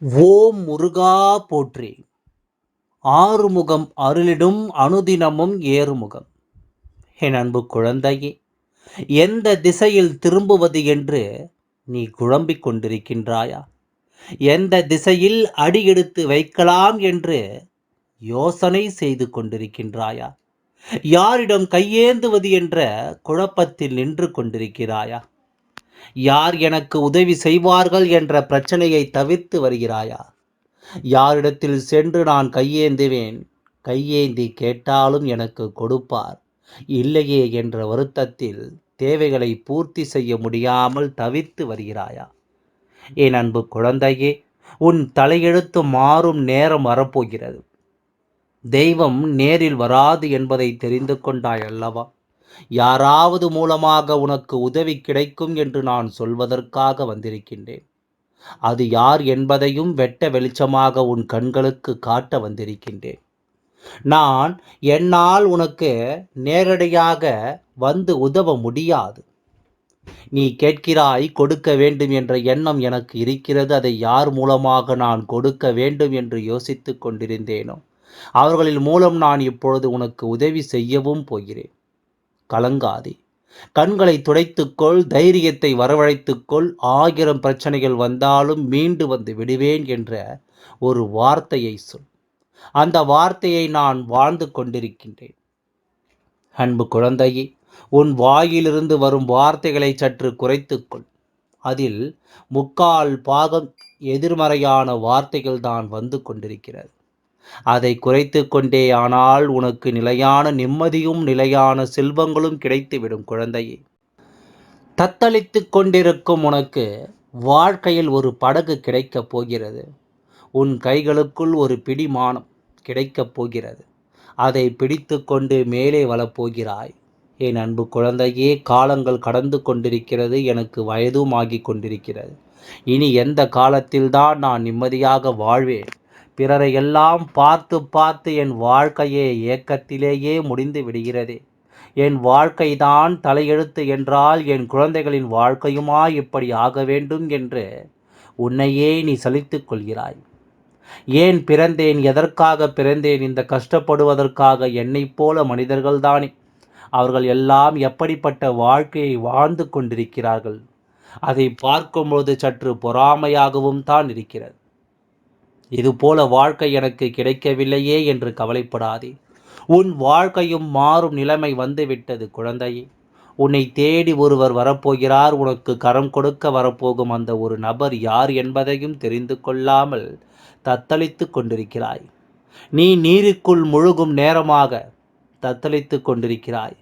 ஓம் முருகா போற்றி. ஆறுமுகம் அருளிடும் அனுதினமும் ஏறுமுகம். என் அன்பு குழந்தையே எந்த திசையில் திரும்புவது என்று நீ குழம்பிக் கொண்டிருக்கின்றாயா? எந்த திசையில் அடியெடுத்து வைக்கலாம் என்று யோசனை செய்து கொண்டிருக்கின்றாயா? யாரிடம் கையேந்துவது என்ற குழப்பத்தில் நின்று கொண்டிருக்கிறாயா? யார் எனக்கு உதவி செய்வார்கள் என்ற பிரச்சனையை தவிர்த்து வருகிறாயா? யாரிடத்தில் சென்று நான் கையேந்துவேன்? கையேந்தி கேட்டாலும் எனக்கு கொடுப்பார். இல்லையே என்ற வருத்தத்தில் தேவைகளை பூர்த்தி செய்ய முடியாமல் தவித்து வருகிறாயா? என் அன்பு குழந்தையே உன் தலையெழுத்து மாறும் நேரம் வரப்போகிறது. தெய்வம் நேரில் வராது என்பதை தெரிந்து கொண்டாய் அல்லவா யாராவது மூலமாக உனக்கு உதவி கிடைக்கும் என்று நான் சொல்வதற்காக வந்திருக்கின்றேன். அது யார் என்பதையும் வெட்ட வெளிச்சமாக உன் கண்களுக்கு காட்ட வந்திருக்கின்றேன். நான் என்னால் உனக்கு நேரடியாக வந்து உதவ முடியாது. நீ கேட்கிறாய் கொடுக்க வேண்டும் என்ற எண்ணம் எனக்கு இருக்கிறது. அதை யார் மூலமாக நான் கொடுக்க வேண்டும் என்று யோசித்து கொண்டிருந்தேனோ அவர்களின் மூலம் நான் இப்பொழுது உனக்கு உதவி செய்யவும் போகிறேன். கலங்காதே. கண்களை துடைத்துக்கொள் தைரியத்தை வரவழைத்துக்கொள் ஆயிரம் பிரச்சனைகள் வந்தாலும் மீண்டு வந்து விடுவேன் என்ற ஒரு வார்த்தையை சொல். அந்த வார்த்தையை நான் வாழ்ந்து கொண்டிருக்கின்றேன். அன்பு குழந்தையே உன் வாயிலிருந்து வரும் வார்த்தைகளை சற்று குறைத்துக்கொள். அதில் முக்கால் பாகம் எதிர்மறையான வார்த்தைகள் தான் வந்து கொண்டிருக்கிறது. அதை குறைத்து கொண்டே ஆனால் உனக்கு நிலையான நிம்மதியும் நிலையான செல்வங்களும் கிடைத்துவிடும் குழந்தையே. தத்தளித்து கொண்டிருக்கும் உனக்கு வாழ்க்கையில் ஒரு படகு கிடைக்கப் போகிறது. உன் கைகளுக்குள் ஒரு பிடிமானம் கிடைக்கப் போகிறது. அதை பிடித்து கொண்டு மேலே வளப்போகிறாய் என் அன்பு குழந்தையே காலங்கள் கடந்து கொண்டிருக்கிறது எனக்கு வயதும் ஆகி கொண்டிருக்கிறது. இனி எந்த காலத்தில்தான் நான் நிம்மதியாக வாழ்வேன்? பிறரை எல்லாம் பார்த்து பார்த்து என் வாழ்க்கையே ஏக்கத்திலேயே முடிந்து விடுகிறது. என் வாழ்க்கைதான் தலையெழுத்து என்றால் என் குழந்தைகளின் வாழ்க்கையுமா இப்படி ஆக வேண்டும் என்று உன்னையே நீ சலித்து கொள்கிறாய். ஏன் பிறந்தேன்? எதற்காக பிறந்தேன்? இந்த கஷ்டப்படுவதற்காக என்னைப் போல மனிதர்கள்தானே அவர்கள் எல்லாம் எப்படிப்பட்ட வாழ்க்கையை வாழ்ந்து கொண்டிருக்கிறார்கள். அதை பார்க்கும்போது சற்று பொறாமையாகவும் தான் இருக்கிறது. இதுபோல வாழ்க்கை எனக்கு கிடைக்கவில்லையே என்று கவலைப்படாதே. உன் வாழ்க்கையும் மாறும் நிலைமை வந்துவிட்டது குழந்தையே. உன்னை தேடி ஒருவர் வரப்போகிறார். உனக்கு கரம் கொடுக்க வரப்போகும் அந்த ஒரு நபர் யார் என்பதையும் தெரிந்து கொள்ளாமல் தத்தளித்து கொண்டிருக்கிறாய். நீ நீருக்குள் முழுகும் நேரமாக தத்தளித்து கொண்டிருக்கிறாய்.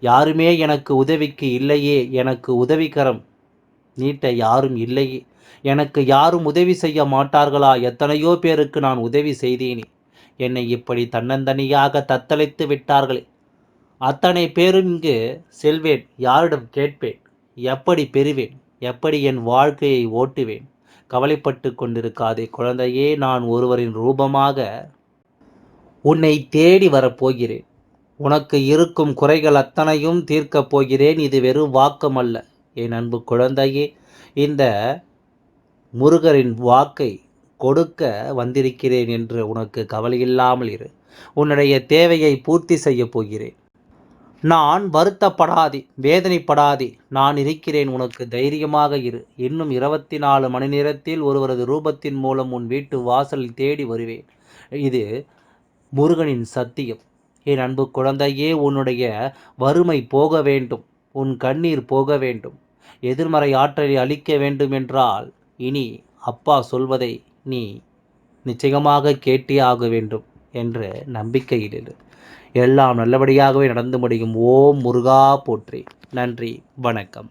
யாருமே எனக்கு உதவிக்கு இல்லையே. எனக்கு உதவிகரம் நீட்ட யாரும் இல்லை. எனக்கு யாரும் உதவி செய்ய மாட்டார்களா? எத்தனையோ பேருக்கு நான் உதவி செய்தேனே. என்னை இப்படி தன்னந்தனியாக தத்தளித்து விட்டார்களே. அத்தனை பேரும் இங்கு செல்வேன் யாரிடம் கேட்பேன். எப்படி பெறுவேன்? எப்படி என் வாழ்க்கையை ஓட்டுவேன்? கவலைப்பட்டு கொண்டிருக்காதே குழந்தையே நான் ஒருவரின் ரூபமாக உன்னை தேடி வரப்போகிறேன். உனக்கு இருக்கும் குறைகள் அத்தனையும் தீர்க்கப் போகிறேன். இது வெறும் வாக்கம் அல்ல என் அன்பு குழந்தையே இந்த முருகரின் வாக்கை கொடுக்க வந்திருக்கிறேன் என்று உனக்கு கவலையில்லாமல் இரு. உன்னுடைய தேவையை பூர்த்தி செய்யப் போகிறேன். நான் வருத்தப்படாதே வேதனைப்படாதே நான் இருக்கிறேன். உனக்கு தைரியமாக இரு. இன்னும் இருபத்தி நாலு மணி நேரத்தில் ஒருவரது ரூபத்தின் மூலம் உன் வீட்டு வாசலில் தேடி வருவேன். இது முருகனின் சத்தியம். என் அன்பு குழந்தையே உன்னுடைய வறுமை போக வேண்டும். உன் கண்ணீர் போக வேண்டும். எதிர்மறை ஆற்றலை அளிக்க வேண்டும் என்றால் இனி அப்பா சொல்வதை நீ நிச்சயமாக கேட்டே ஆக வேண்டும் என்ற நம்பிக்கையில் எல்லாம் நல்லபடியாகவே நடந்து முடியும். ஓம் முருகா போற்றி. நன்றி. வணக்கம்.